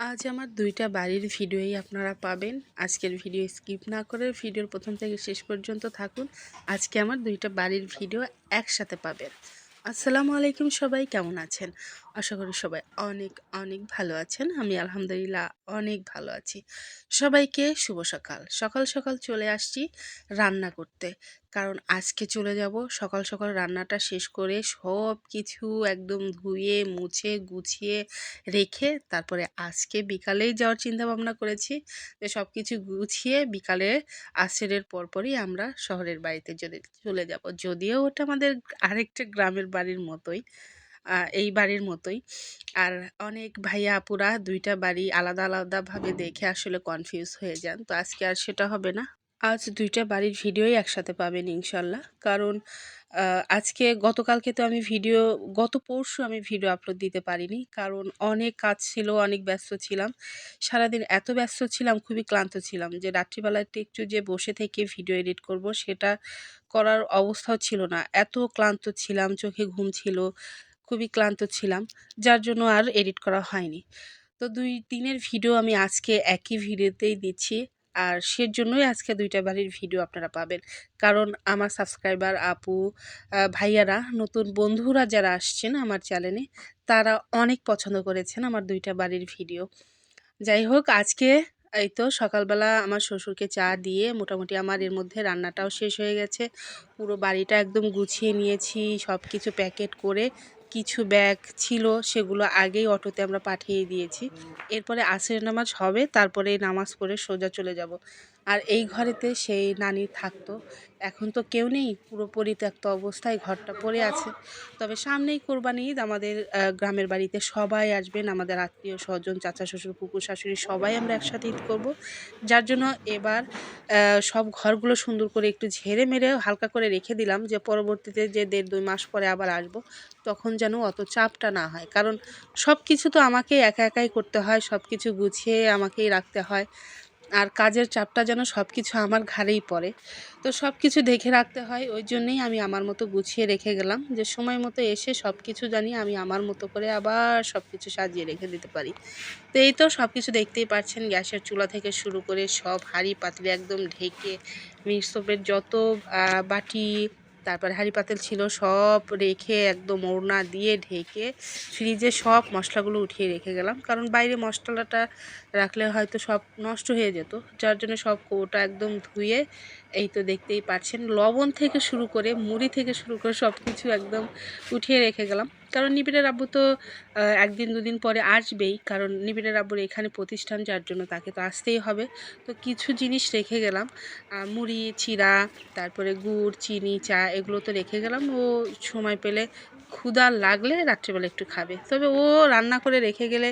আজ আমার দুইটা বাড়ির ভিডিওই আপনারা পাবেন। আজকের ভিডিও স্কিপ না করে ভিডিওর প্রথম থেকে শেষ পর্যন্ত থাকুন। আজকে আমার দুইটা বাড়ির ভিডিও একসাথে পাবেন। আসসালামু আলাইকুম সবাই, কেমন আছেন? আশা করি সবাই অনেক অনেক ভালো আছেন। আমি আলহামদুলিল্লাহ অনেক ভালো আছি। সবাইকে শুভ সকাল। সকাল সকাল চলে আসছি রান্না করতে। কারণ আজকে চলে যাব সকাল সকাল রান্নাটা শেষ করে সব কিছু একদম ধুয়ে, মুছে, গুছিয়ে রেখে তারপরে আজকে বিকালেই যাওয়ার চিন্তা ভাবনা করেছি যে সব কিছু গুছিয়ে বিকালে আসরের পরপরই আমরা শহরের বাড়িতে চলে যাব। যদিও ওটা আমাদের আরেকটা গ্রামের বাড়ির মতোই। এই বাড়ির মতোই। আর অনেক ভাইয়া আপুরা দুইটা বাড়ি আলাদা, আলাদাভাবে দেখে আসলে কনফিউজ হয়ে যান। তো আজকে আর সেটা হবে না। আজ দুইটা বাড়ির ভিডিওই একসাথে পাবেন ইনশাল্লাহ। কারণ আজকে গতকালকে তো আমি ভিডিও, গত পরশু আমি ভিডিও আপলোড দিতে পারিনি। কারণ অনেক কাজ ছিল, অনেক ব্যস্ত ছিলাম। সারাদিন এত ব্যস্ত ছিলাম, খুবই ক্লান্ত ছিলাম যে রাত্রিবেলা একটু যে বসে থেকে ভিডিও এডিট করব, সেটা করার অবস্থাও ছিল না। এত ক্লান্ত ছিলাম, চোখে ঘুম ছিল। খুবই ক্লান্ত ছিলাম, যার জন্য আর এডিট করা হয়নি। তো দুই দিনের ভিডিও আমি আজকে একই ভিডিওতেই দিচ্ছি, আর সেজন্যই আজকে দুইটা বাড়ির ভিডিও আপনারা পাবেন। কারণ আমার সাবস্ক্রাইবার আপু ভাইয়ারা, নতুন বন্ধুরা যারা আসছেন আমার চ্যানেলে তারা অনেক পছন্দ করেছেন আমার দুইটা বাড়ির ভিডিও যাই হোক, আজকে এই তো সকালবেলা আমার শ্বশুরকে চা দিয়ে মোটামুটি আমার এর মধ্যে রান্নাটাও শেষ হয়ে গেছে। পুরো বাড়িটা একদম গুছিয়ে নিয়েছি সব কিছু প্যাকেট করে কিছু ব্যাগ ছিল সেগুলো আগেই অটোতে আমরা পাঠিয়ে দিয়েছি। এরপরে আসরের নামাজ হবে তারপরে নামাজ পড়ে সোজা চলে যাব। আর এই ঘরেতে সেই নানি থাকতো। এখন তো কেউ নেই, পুরো পরিত্যক্ত অবস্থায় ঘরটা পড়ে আছে। তবে সামনেই কোরবানি ঈদ, আমাদের গ্রামের বাড়িতে সবাই আসবেন, আমাদের আত্মীয় স্বজন, চাচা শ্বশুর পুকুর শাশুড়ি সবাই আমরা একসাথে ঈদ করব। যার জন্য এবার সব ঘরগুলো সুন্দর করে একটু ঝেড়ে মেরে হালকা করে রেখে দিলাম যে পরবর্তীতে যে দেড় দুই মাস পরে আবার আসব, তখন যেন অত চাপটা না হয়। কারণ সব কিছু তো আমাকে একা একাই করতে হয় সব কিছু গুছিয়ে আমাকেই রাখতে হয়। আর কাজের চাপটা যেন সব কিছু আমার ঘাড়েই পড়ে। তো সব কিছু দেখে রাখতে হয়, ওই জন্যেই আমি আমার মতো গুছিয়ে রেখে গেলাম যে সময় মতো এসে সব কিছু জানি আমি আমার মতো করে আবার সব কিছু সাজিয়ে রেখে দিতে পারি। তো এই তো সব কিছু দেখতেই পাচ্ছেন, গ্যাসের চুলা থেকে শুরু করে সব হাঁড়ি পাতলে একদম ঢেকে মিক্সোপের যত বাটি, তারপর হাঁড়ি পাতিল ছিল সব রেখে একদম ওড়না দিয়ে ঢেকে ফ্রিজে সব মশলাগুলো উঠিয়ে রেখে গেলাম। কারণ বাইরে মশলাটা রাখলে হয়তো সব নষ্ট হয়ে যেত। যার জন্য সব কৌটা একদম ধুয়ে এই তো দেখতেই পাচ্ছেন, লবণ থেকে শুরু করে, মুড়ি থেকে শুরু করে সব কিছু একদম উঠিয়ে রেখে গেলাম। কারণ নিবিড়ের আব্বু তো একদিন দুদিন পরে আসবেই। কারণ নিবিড়ের আব্বুর এখানে প্রতিষ্ঠান, যার জন্য তাকে তো আসতেই হবে। তো কিছু জিনিস রেখে গেলাম। মুড়ি চিরা তারপরে গুড়, চিনি, চা এগুলো তো রেখে গেলাম। ও সময় পেলে ক্ষুদা লাগলে রাত্রিবেলা একটু খাবে। তবে ও রান্না করে রেখে গেলে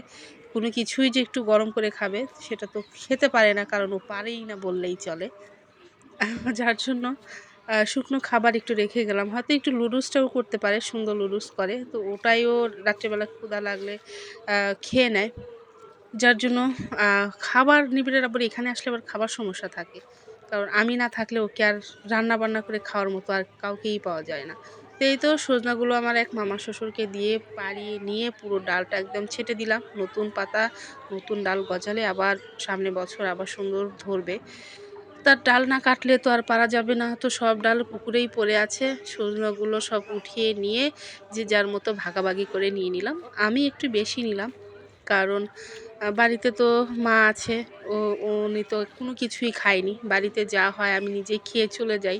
কোনো কিছুই যে একটু গরম করে খাবে, সেটা তো খেতে পারে না, কারণ ও পারেই না বললেই চলে। যার জন্য শুকনো খাবার একটু রেখে গেলাম। হয়তো একটু লুডুসটাও করতে পারে, সুন্দর লুডুস করে, তো ওটাইও রাত্রেবেলা ক্ষুদা লাগলে খেয়ে নেয়। যার জন্য খাবার নিবিড়ের আবার এখানে আসলে আবার খাবার সমস্যা থাকে। কারণ আমি না থাকলে ওকে আর রান্না বান্না করে খাওয়ার মতো আর কাউকেই পাওয়া যায় না। এই তো সজনাগুলো আমার এক মামা শ্বশুরকে দিয়ে পাড়িয়ে নিয়ে পুরো ডালটা একদম ছেটে দিলাম। নতুন পাতা, নতুন ডাল গজালে আবার সামনে বছর আবার সুন্দর ধরবে। তার ডাল না কাটলে তো আর পারা যাবে না। তো সব ডাল পুকুরেই পড়ে আছে। সজনাগুলো সব উঠিয়ে নিয়ে যে যার মতো ভাগাভাগি করে নিয়ে নিলাম। আমি একটু বেশি নিলাম কারণ বাড়িতে তো মা আছে। ও, উনি তো কোনো কিছুই খায়নি। বাড়িতে যা হয় আমি নিজে খেয়ে চলে যাই।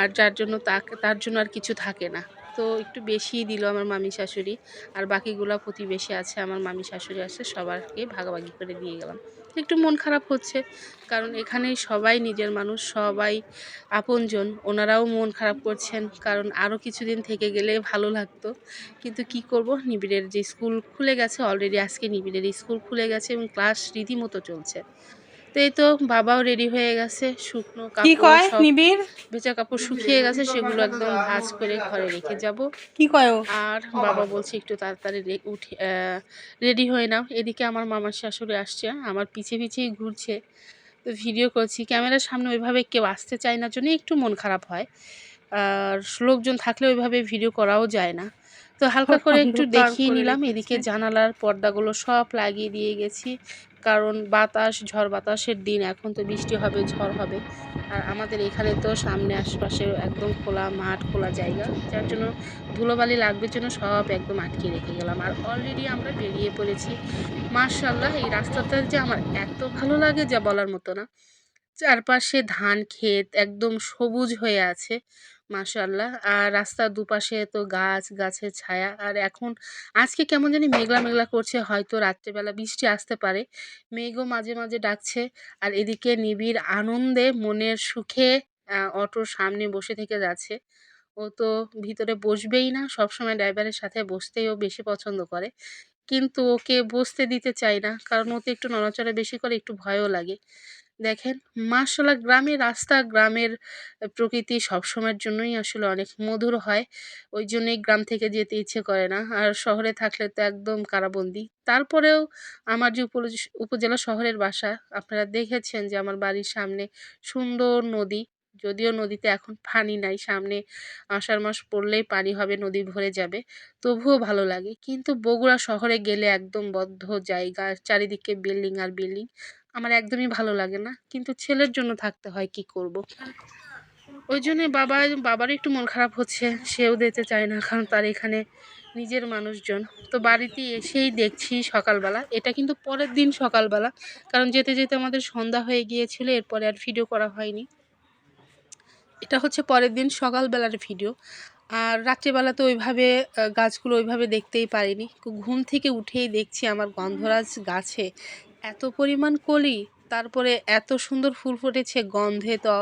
আর যার জন্য তাকে, তার জন্য আর কিছু থাকে না। তো একটু বেশিই দিল আমার মামি শাশুড়ি। আর বাকিগুলো প্রতিবেশী আছে, আমার মামি শাশুড়ি আছে, সবারকে ভাগাভাগি করে দিয়ে গেলাম। একটু মন খারাপ হচ্ছে, কারণ এখানে সবাই নিজের মানুষ, সবাই আপনজন। ওনারাও মন খারাপ করছেন, কারণ আরও কিছুদিন থেকে গেলে ভালো লাগতো। কিন্তু কি করব? নিবিড়ের যে স্কুল খুলে গেছে অলরেডি আজকে নিবিড়ের স্কুল খুলে গেছে এবং ক্লাস রীতিমতো চলছে। তো এই তো বাবাও রেডি হয়ে গেছে শুকনো কাপড় নিবিড়? ভেজা কাপড় শুকিয়ে গেছে সেগুলো একদম ভাজ করে ঘরে রেখে যাব। কি কয় আর বাবা বলছে একটু তাড়াতাড়ি উঠে রেডি হয়ে নাও। এদিকে আমার মামার শাশুড়ি আসছে আমার পিছে পিছেই ঘুরছে। তো ভিডিও করছি। ক্যামেরার সামনে ওইভাবে কেউ আসতে চায় না জন্য একটু মন খারাপ হয়। আর লোকজন থাকলে ওইভাবে ভিডিও করাও যায় না। তো হালকা করে একটু দেখিয়ে নিলাম। এদিকে জানালার পর্দাগুলো সব লাগিয়ে দিয়ে গেছি। কারণ বাতাস ঝড় বাতাসের দিন এখন তো বৃষ্টি হবে ঝড় হবে। আর আমাদের এখানে তো সামনে আশপাশে একদম খোলা মাঠ খোলা জায়গা। যার জন্য ধুলোবালি লাগবে জন্য সব একদম আটকে রেখে গেলাম। আর অলরেডি আমরা বেরিয়ে পড়েছি। মার্শাল্লাহ এই রাস্তাটা যে আমার এত ভালো লাগে যা বলার মতো না। চারপাশে ধান ক্ষেত একদম সবুজ হয়ে আছে। মাশাল্লাহ। আর রাস্তার দুপাশে তো গাছ, গাছের ছায়া। আর এখন, আজকে কেমন জানি মেঘলা মেঘলা করছে। হয়তো রাত্রেবেলা বৃষ্টি আসতে পারে। মেঘও মাঝে মাঝে ডাকছে। আর এদিকে নিবিড় আনন্দে মনের সুখে অটোর সামনে বসে থেকে যাচ্ছে। ও তো ভিতরে বসবেই না। সবসময় ড্রাইভারের সাথে বসতেই ও বেশি পছন্দ করে। কিন্তু ওকে বসতে দিতে চাই না। কারণ ও তো একটু নড়াচড়া বেশি করে, একটু ভয়ও লাগে। দেখেন, মাশাল্লাহ গ্রামের রাস্তা, গ্রামের প্রকৃতি সবসময়ের জন্যই আসলে অনেক মধুর হয়। ওই জন্যই গ্রাম থেকে যেতে ইচ্ছে করে না। আর শহরে থাকলে তো একদম কারাবন্দি। তারপরেও আমার যে উপজ- উপজেলা শহরের বাসা, আপনারা দেখেছেন যে আমার বাড়ির সামনে সুন্দর নদী। যদিও নদীতে এখন পানি নাই, সামনে আষাঢ় মাস পড়লেই পানি হবে, নদী ভরে যাবে। তবুও ভালো লাগে। কিন্তু বগুড়া শহরে গেলে একদম বদ্ধ জায়গা, চারিদিকে বিল্ডিং আর বিল্ডিং। আমার একদমই ভালো লাগে না। কিন্তু ছেলের জন্য থাকতে হয় কি করব। ওই জন্যে বাবা, বাবারও একটু মন খারাপ হচ্ছে, সেও যেতে চায় না, কারণ তার এখানে নিজের মানুষজন। তো বাড়িতে এসেই দেখছি সকালবেলা। এটা কিন্তু পরের দিন সকালবেলা, কারণ যেতে যেতে আমাদের সন্ধ্যা হয়ে গিয়েছিল, এরপরে আর ভিডিও করা হয়নি। এটা হচ্ছে পরের দিন সকালবেলার ভিডিও আর রাত্রিবেলা তো ওইভাবে গাছগুলো ওইভাবে দেখতেই পারিনি। ঘুম থেকে উঠেই দেখছি আমার গন্ধরাজ গাছে এত পরিমাণ কলি তারপরে এত সুন্দর ফুল ফুটেছে গন্ধে তো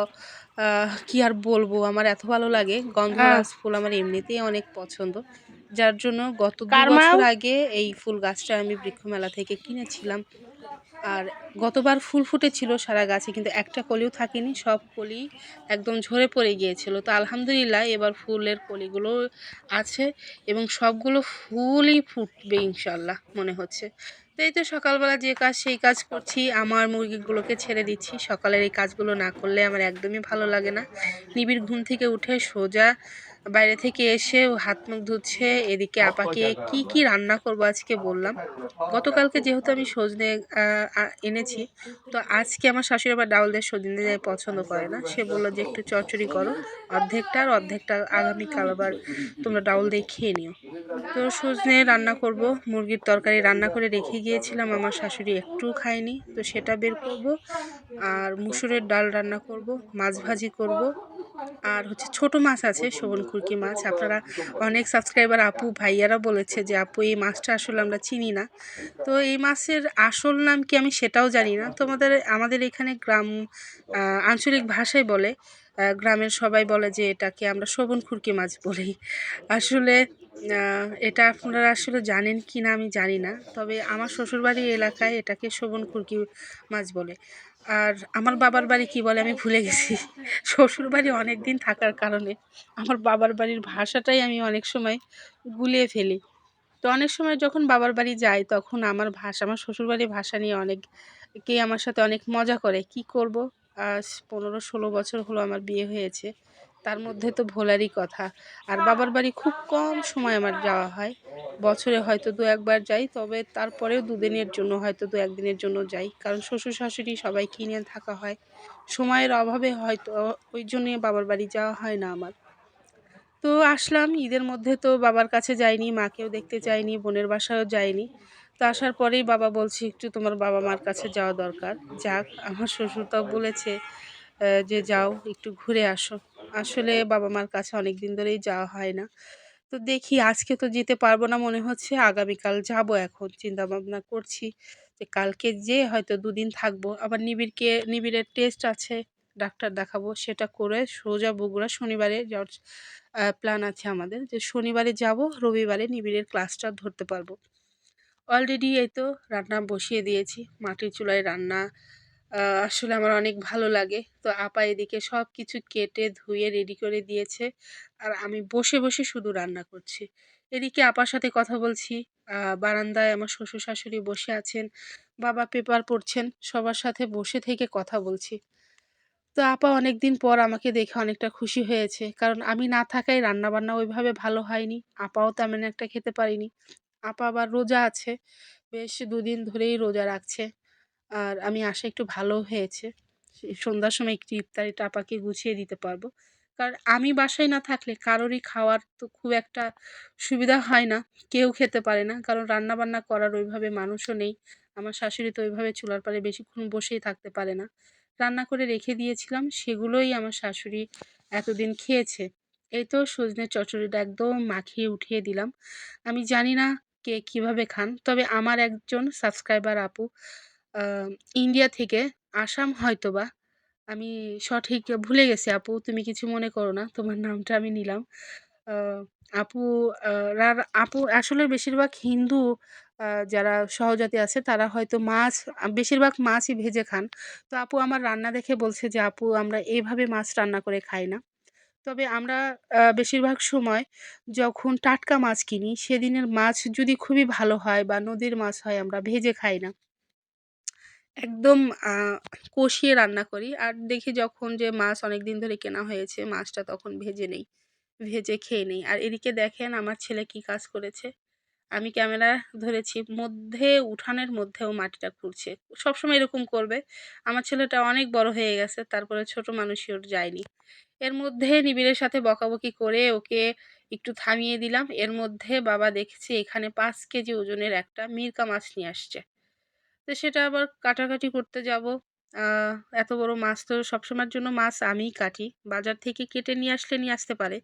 কি আর বলব? আমার এত ভালো লাগে। গন্ধরাজ ফুল আমার এমনিতেই অনেক পছন্দ। যার জন্য গত দু বছর আগে এই ফুল গাছটা আমি বৃক্ষমেলা থেকে কিনেছিলাম। আর গতবার ফুল ফুটেছিল সারা গাছে কিন্তু একটা কলিও থাকেনি। সব কলি একদম ঝরে পড়ে গিয়েছিল। তো আলহামদুলিল্লাহ এবার ফুলের কলিগুলো আছে এবং সবগুলো ফুলই ফুটবে ইনশাল্লাহ মনে হচ্ছে। তো এই তো সকালবেলা যে কাজ, সেই কাজ করছি। আমার মুরগিগুলোকে ছেড়ে দিচ্ছি। সকালের এই কাজগুলো না করলে আমার একদমই ভালো লাগে না। নিবিড় ঘুম থেকে উঠে সোজা বাইরে থেকে এসে ও হাত মুখ ধুচ্ছে এদিকে আপাকে কি কি রান্না করব আজকে বললাম। গতকালকে যেহেতু আমি সজনে এনেছি তো আজকে আমার শাশুড়ি আবার ডাউল দিয়ে সজনে পছন্দ করে না। সে বলল যে একটু চচ্চড়ি করো অর্ধেকটা আর অর্ধেকটা আগামীকাল আবার তোমরা ডাউল দিয়ে খেয়ে নিও। তো সজনে রান্না করব মুরগির তরকারি রান্না করে রেখে গিয়েছিলাম আমার শাশুড়ি একটু খায়নি তো সেটা বের করব। আর মুসুরের ডাল রান্না করব মাছ ভাজি করব আর হচ্ছে ছোট মাছ আছে শোভন খুরকি মাছ। আপনারা অনেক সাবস্ক্রাইবার আপু, ভাইয়ারা বলেছে যে, আপু, এই মাছটা আসলে আমরা চিনি না। তো এই মাছের আসল নাম কি আমি সেটাও জানি না। তোমাদের, আমাদের আমাদের এখানে গ্রাম আঞ্চলিক ভাষায় বলে। গ্রামের সবাই বলে যে, এটাকে আমরা শোভন খুরকি মাছ বলি। আসলে এটা আপনারা আসলে জানেন কি না আমি জানি না। তবে আমার শ্বশুরবাড়ির এলাকায় এটাকে শোভন খুরকি মাছ বলে। আর আমার বাবার বাড়ি কি বলে আমি ভুলে গেছি। শ্বশুর বাড়ি অনেক দিন থাকার কারণে আমার বাবার বাড়ির ভাষাটাই আমি অনেক সময় গুলিয়ে ফেলি। তো অনেক সময় যখন বাবার বাড়ি যাই তখন আমার ভাষা, আমার শ্বশুরবাড়ির ভাষা নিয়ে অনেক কে আমার সাথে অনেক মজা করে। কি করব? আজ পনেরো ষোলো বছর হলো আমার বিয়ে হয়েছে। তার মধ্যে তো ভোলারই কথা। আর বাবার বাড়ি খুব কম সময় আমার যাওয়া হয়। বছরে হয়তো দু একবার যাই, তবে তারপরেও দুদিনের জন্য, হয়তো দু একদিনের জন্য যাই। কারণ শ্বশুর শাশুড়ি সবাই কিনে থাকা হয়। সময়ের অভাবে হয়তো, ওই জন্যে বাবার বাড়ি যাওয়া হয় না আমার। তো আসলাম, ঈদের মধ্যে তো বাবার কাছে যাইনি, মাকেও দেখতে যাইনি বোনের বাসায়ও যাইনি। তো আসার পরেই বাবা বলছে, একটু তোমার বাবা মার কাছে যাওয়া দরকার। যাক, আমার শ্বশুর তো বলেছে যে যাও, একটু ঘুরে আসো। আসলে বাবা মার কাছে অনেক দিন ধরেই যাওয়া হয় না। তো দেখি আজকে তো যেতে পারব না মনে হচ্ছে, আগামীকাল যাব এখন চিন্তা ভাবনা করছি যে কালকে যে হয়তো দুদিন থাকব। আবার নিবিড়কে নিবিড়ের টেস্ট আছে, ডাক্তার দেখাবো, সেটা করে সোজা বগুড়া শনিবারে যাওয়ার প্ল্যান আছে আমাদের যে শনিবারে যাব, রবিবারে নিবিড়ের ক্লাসটা ধরতে পারব। অলরেডি এই তো রান্না বসিয়ে দিয়েছি, মাটির চুলায় রান্না আসলে আমার অনেক ভালো লাগে। তো আপা এদিকে সব কিছু কেটে, ধুয়ে রেডি করে দিয়েছে। আর আমি বসে বসে শুধু রান্না করছি। এদিকে আপার সাথে কথা বলছি। বারান্দায় আমার শ্বশুর শাশুড়ি বসে আছেন, বাবা পেপার পড়ছেন, সবার সাথে বসে থেকে কথা বলছি। তো আপা অনেক দিন পর আমাকে দেখে অনেকটা খুশি হয়েছে। কারণ আমি না থাকায় রান্নাবান্না ওইভাবে ভালো হয়নি। আপাও তেমন একটা খেতে পারিনি। আপা আবার রোজা আছে। বেশ দুদিন ধরেই রোজা রাখছে। আর আমি আশা একটু ভালো হয়েছে। সন্ধ্যার সময় একটু ইফতারিটা আপাকে গুছিয়ে দিতে পারব। কারণ আমি বাসায় না থাকলে কারোরই খাওয়ার তো খুব একটা সুবিধা হয় না। কেউ খেতে পারে না। কারণ রান্না বান্না করার ওইভাবে মানুষও নেই। আমার শাশুড়ি তো ওইভাবে চুলার পাড়ে বেশিক্ষণ বসেই থাকতে পারে না। রান্না করে রেখে দিয়েছিলাম। সেগুলোই আমার শাশুড়ি এতদিন খেয়েছে। এই তো সজনে চচ্চড়িটা একদম মাখিয়ে উঠিয়ে দিলাম। আমি জানি না কে কীভাবে খান। তবে আমার একজন সাবস্ক্রাইবার আপু ইন্ডিয়া থেকে আসাম হয়তো বা আমি সঠিক ভুলে গেছি, আপু, তুমি কিছু মনে করো না, তোমার নামটা আমি নিলাম। আপু আপু আসলে বেশিরভাগ হিন্দু যারা সহজাতি আছে, তারা হয়তো মাছ, বেশিরভাগ মাছই ভেজে খান। তো আপু আমার রান্না দেখে বলছে যে, আপু, আমরা এইভাবে মাছ রান্না করে খাই না। তবে আমরা বেশিরভাগ সময় যখন টাটকা মাছ কিনি, সেদিনের মাছ যদি খুবই ভালো হয় বা নদীর মাছ হয়, আমরা ভেজে খাই না। একদম কষিয়ে রান্না করি। আর দেখি যখন যে মাছ অনেকদিন ধরে কেনা হয়েছে, মাছটা তখন ভেজে নেই। ভেজে খেয়ে নেই। আর এদিকে দেখেন আমার ছেলে কি কাজ করেছে। আমি ক্যামেরা ধরেছি মধ্যে উঠানের মধ্যেও মাটিটা খুঁড়ছে। সবসময় এরকম করবে। আমার ছেলেটা অনেক বড় হয়ে গেছে। তারপরে ছোট মানুষই ওর যায়নি। এর মধ্যে নিবিড়ের সাথে বকাবকি করে ওকে একটু থামিয়ে দিলাম। এর মধ্যে বাবা দেখছি এখানে ৫ কেজি ওজনের একটা মিরকা মাছ নিয়ে আসছে। তো সেটা আবার কাটাকাটি করতে যাব। এত বড় মাছ তো সবসময়ের জন্য মাছ আমিই কাটি। বাজার থেকে কেটে নিয়ে আসলে নিয়ে আসতে পারে।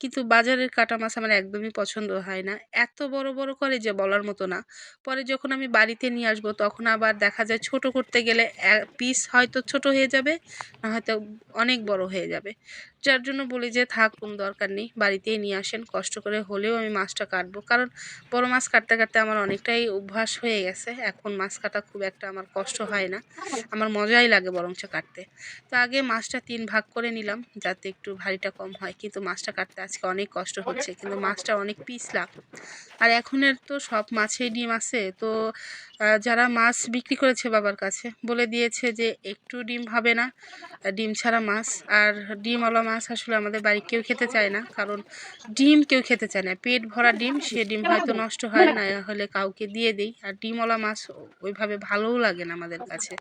কিন্তু বাজারের কাটা মাছ আমার একদমই পছন্দ হয় না। এত বড়, বড় করে যে বলার মতো না। পরে যখন আমি বাড়িতে নিয়ে আসব তখন আবার দেখা যায় ছোট করতে গেলে পিস হয়তো ছোট হয়ে যাবে, না হয়তো অনেক বড় হয়ে যাবে। যার জন্য বলি যে থাক কোনো দরকার নেই। বাড়িতেই নিয়ে আসেন। কষ্ট করে হলেও আমি মাছটা কাটবো। কারণ বড় মাছ কাটতে, কাটতে আমার অনেকটাই অভ্যাস হয়ে গেছে। এখন মাছ কাটা খুব একটা আমার কষ্ট হয় না। আমার মজাই লাগে বরঞ্চ কাটতে। তো আগে মাছটা তিন ভাগ করে নিলাম যাতে একটু ভারীটা কম হয়। কিন্তু মাছটা কাটতে আজকে অনেক কষ্ট হচ্ছে। কিন্তু মাছটা অনেক পিছলা। আর এখনের তো সব মাছেই ডিম আছে। তো যারা মাছ বিক্রি করেছে বাবার কাছে বলে দিয়েছে যে একটু ডিম হবে না। ডিম ছাড়া মাছ। আর ডিমওয়ালা মাছ আসলে আমাদের বাড়ির কেউ খেতে চায় না। কারণ ডিম কেউ খেতে চায় না। পেট ভরা ডিম, সে ডিম হয়তো নষ্ট হয়, না হলে কাউকে দিয়ে দেই। আর ডিমওয়ালা মাছ ওইভাবে ভালোও লাগে না আমাদের কাছে।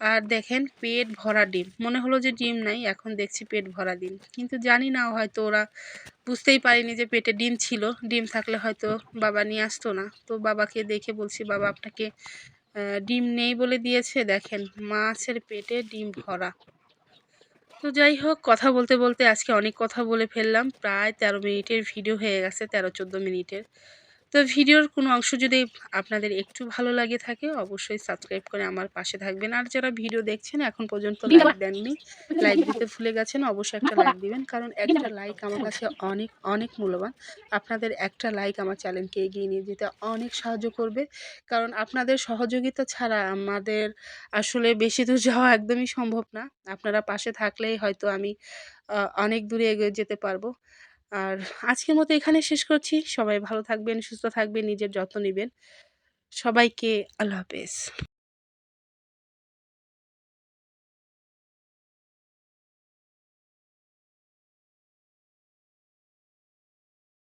আর দেখেন পেট ভরা ডিম। মনে হলো যে ডিম নাই, এখন দেখছি পেট ভরা ডিম। কিন্তু জানি না হয়তো ওরা বুঝতেই পারিনি যে পেটে ডিম ছিল। ডিম থাকলে হয়তো বাবা নিয়ে আসতো না। তো বাবাকে দেখে বলছি, "বাবা আপনাকে ডিম নেই বলে দিয়েছে। দেখেন মাছের পেটে ডিম ভরা।" তো যাই হোক কথা বলতে, বলতে আজকে অনেক কথা বলে ফেললাম। প্রায় ১৩ মিনিটের ভিডিও হয়ে গেছে ১৩-১৪ মিনিটের। তো ভিডিওর কোনো অংশ যদি আপনাদের একটু ভালো লাগে থাকে অবশ্যই সাবস্ক্রাইব করে আমার পাশে থাকবেন। আর যারা ভিডিও দেখছেন এখন পর্যন্ত লাইক দেননি, লাইক দিতে ভুলে গেছেন অবশ্যই একটা লাইক দিবেন। কারণ একটা লাইক আমার কাছে অনেক, অনেক মূল্যবান। আপনাদের একটা লাইক আমার চ্যানেলকে এগিয়ে নিয়ে যেতে অনেক সাহায্য করবে। কারণ আপনাদের সহযোগিতা ছাড়া আমাদের আসলে বেশি দূর যাওয়া একদমই সম্ভব না। আপনারা পাশে থাকলেই হয়তো আমি অনেক দূরে এগিয়ে যেতে পারব। আর আজকের মতো এখানে শেষ করছি। সবাই ভালো থাকবেন, সুস্থ থাকবেন, নিজের যত্ন নেবেন সবাইকে আল্লাহ হাফেজ।